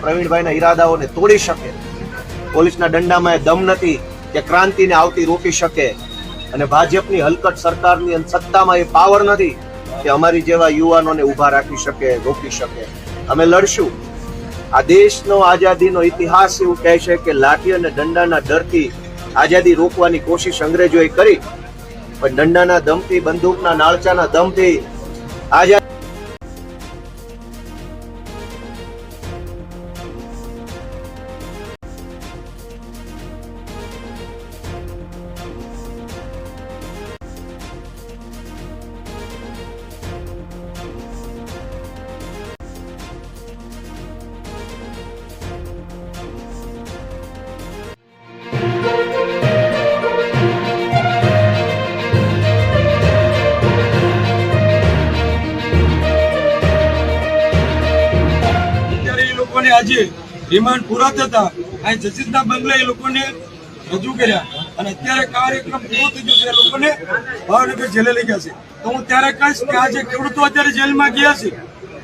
પ્રવીણભાઈના ઈરાદાઓને તોડી શકે. પોલીસના દંડામાં દમ નથી કે ક્રાંતિને આવતી રોકી શકે. અને ભાજપની હલકટ સરકારની સત્તામાં એ પાવર નથી કે અમારી જેવા યુવાનોને ઊભા રાખી શકે, રોકી શકે. અમે લડશું. આ દેશનો આઝાદીનો ઇતિહાસ એવું કહે છે કે લાઠી અને દંડાના ડરથી આઝાદી રોકવાની કોશિશ અંગ્રેજોએ કરી. પણ દંડાના દમથી, બંદૂકના નાળચાના દમથી આઝાદી લોકોને રિમાન્ડ પૂરા થતા અહીં જસીદના બંગલે એ લોકોને રજૂ કર્યા અને અત્યારે કાર્યક્રમ પૂરો થઈ ગયો છે લોકોને ભાવનગર જેલે લઈ ગયા છે. તો હું ત્યારે કહીશ કે આ જે ખેડૂતો અત્યારે જેલમાં ગયા છે,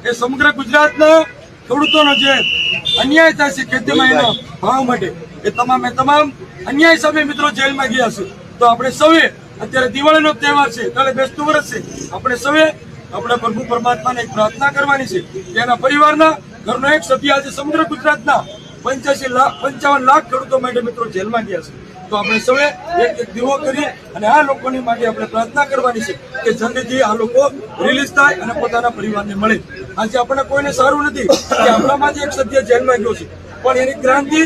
એ સમગ્ર ગુજરાતના ખેડૂતોનો જે અન્યાય થાય છે ખેતીમાં એના ભાવ માટે, એ તમામે તમામ અન્યાય સામે મિત્રો જેલમાં ગયા છે. તો આપણે સૌએ અત્યારે દિવાળીનો તહેવાર છે, કાલે બેસતું વર્ષ છે. આપણે સૌએ આપણે પ્રભુ પરમાત્માને પ્રાર્થના કરવાની છે એના પરિવારના ઘરનો એક સભ્ય આજે સમગ્ર ગુજરાતના પંચ્યાસી લાખ, પંચાવન લાખ ખેડૂતો માટે મિત્રો જેલમાં ગયા છે. તો આપણે સૌએ એક એક દીવો કરીએ અને આ લોકોની માટે આપણે પ્રાર્થના કરવાની છે કે જલ્દીથી આ લોકો રિલીઝ થાય અને પોતાના પરિવારને મળે. આજે આપણને કોઈને સારું નથી કે આપણામાંથી એક સભ્ય જેલમાં ગયો છે. પણ એની ક્રાંતિ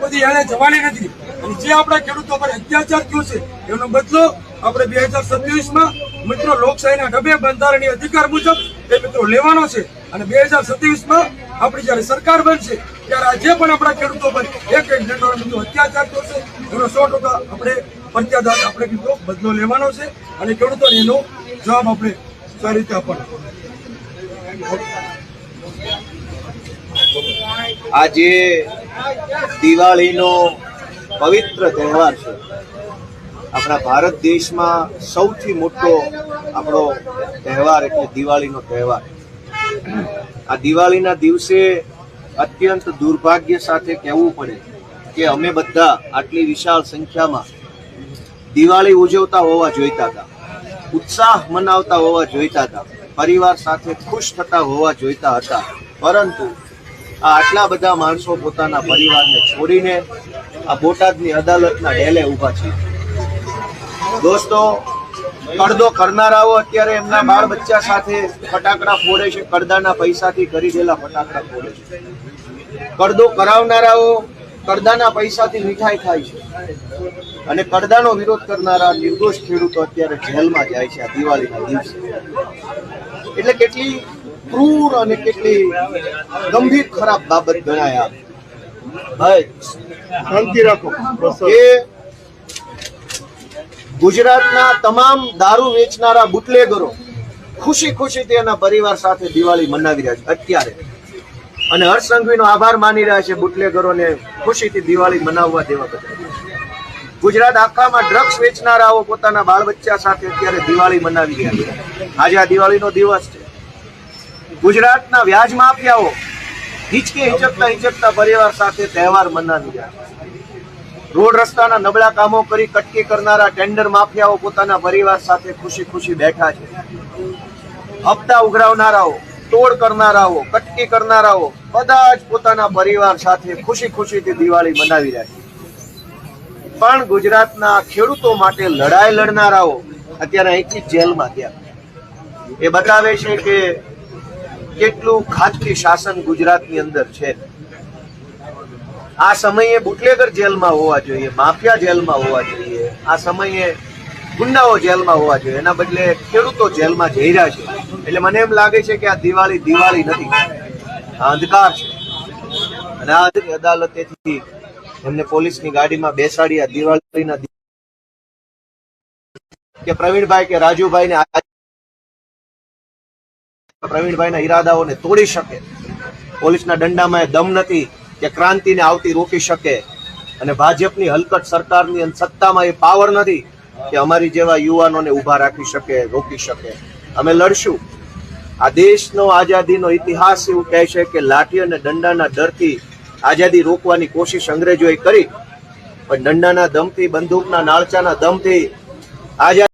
બધી એને જવાની નથી. અને જે આપણા ખેડૂતો પર અત્યાચાર થયો છે, એનો બદલો આપણે બે હજાર સત્યાવીસમાં મિત્રો લોકશાહીના ઢબે બંધારણીય અધિકાર મુજબ એ મિત્રો લેવાનો છે. અને બે હજાર સત્યાવીસમાં આપણી જયારે સરકાર બનશે, ત્યારે આજે પણ આપણા ખેડૂતો પર એક એક દંડો અત્યાચાર છે એનો સો ટકા આપણે પંચાયત આપણે કીધો, બદલો લેવાનો છે અને ખેડૂતોને એનો જવાબ આપણે સારી રીતે આપવાનો આજે દિવાળીનો પવિત્ર તહેવાર છે, આપણા ભારત દેશમાં સૌથી મોટો આપણો તહેવાર એટલે દિવાળીનો તહેવાર. આ દિવાળીના દિવસે અત્યંત દુર્ભાગ્ય સાથે કહેવું પડે કે અમે બધા આટલી વિશાળ સંખ્યામાં દિવાળી ઉજવતા હોવા જોઈતા હતા. ઉત્સાહ મનાવતા હોવા જોઈતા હતા. પરિવાર સાથે ખુશ થતા હોવા જોઈતા હતા. પરંતુ આ આટલા બધા માણસો પોતાના પરિવારને છોડીને આ બોટાદની અદાલતના ડેલે ઊભા છે. દોસ્તો કડદો કરનારાઓ અત્યારે એમના બાળ બચ્ચા સાથે ફટાકડા ફોડે છે કડદાના પૈસાથી ખરીદેલા ફટાકડા ફોડે છે. કડદો કરાવનારાઓ કડદાના પૈસાથી મીઠાઈ ખાય છે. અને કડદાનો વિરોધ કરનારા નિર્દોષ ખેડૂતો અત્યારે જેલમાં જાય છે આ દિવાળીના દિવસે. એટલે કેટલી ક્રૂર અને કેટલી ગંભીર ખરાબ બાબત ગણાય ભાઈ શાંતિ રાખો. એ ગુજરાતના તમામ દારૂ વેચનારા બુટલેગરો ખુશી ખુશી તેના પરિવાર સાથે દિવાળી મનાવી રહ્યા છે અત્યારે. અને હર્ષ સંઘવીનો આભાર માની રહ્યા છે બુટલેગરોને ખુશીથી દિવાળી મનાવવા દેવા બદલ. ગુજરાત આખામાં ડ્રગ્સ વેચનારાઓ પોતાના બાળ બચ્ચા સાથે અત્યારે દિવાળી મનાવી રહ્યા છે. આજે આ દિવાળીનો દિવસ છે. ગુજરાતના વ્યાજ માફિયાઓ હિચકે હિચકતા હિચકતા પરિવાર સાથે તહેવાર મનાવી રહ્યા છે. રોડ રસ્તાના નબળા કામો કરી કટકી કરનારા ટેન્ડર માફિયાઓ પોતાના પરિવાર સાથે ખુશી ખુશી બેઠા છે. હપ્તા ઉઘરાવનારાઓ, તોડ કરનારાઓ, કટકી કરનારાઓ બધા જ પોતાના પરિવાર સાથે ખુશી ખુશીથી દિવાળી મનાવી રહ્યા છે. પણ ગુજરાતના ખેડૂતો માટે લડાઈ લડનારાઓ અત્યારે અહીંથી જેલમાં ગયા. એ બતાવે છે કે કેટલું ખાજકી શાસન ગુજરાતની અંદર છે. આ સમયે બુટલેગર જેલમાં હોવા જોઈએ, માફિયા જેલમાં હોવા જોઈએ, આ સમયે ગુંડાઓ જેલમાં હોવા જોઈએ, એના બદલે ખેડૂતો જેલમાં જઈ રહ્યા છે. એટલે મને એમ લાગે છે કે આ દિવાળી દિવાળી નથી. આ અંધકાર છે. અને આ અદાલતેથી એમને પોલીસની ગાડીમાં બેસાડી આ દિવાળીના કે પ્રવીણભાઈ કે રાજુભાઈને પ્રવીણભાઈના ઈરાદાઓને તોડી શકે. પોલીસના દંડામાં એ દમ નથી. કે ક્રાંતિને આવતી રોકી શકે. અને ભાજપની હલકટ સરકારની સત્તામાં એ પાવર નથી કે અમારી જેવા યુવાનોને ઊભા રાખી શકે, રોકી શકે. અમે લડશું. આ દેશનો આઝાદીનો ઇતિહાસ એવું કહે છે કે લાઠી અને દંડાના ડરથી આઝાદી રોકવાની કોશિશ અંગ્રેજોએ કરી, પણ દંડાના દમથી, બંદૂકના નાળચાના દમથી આઝાદી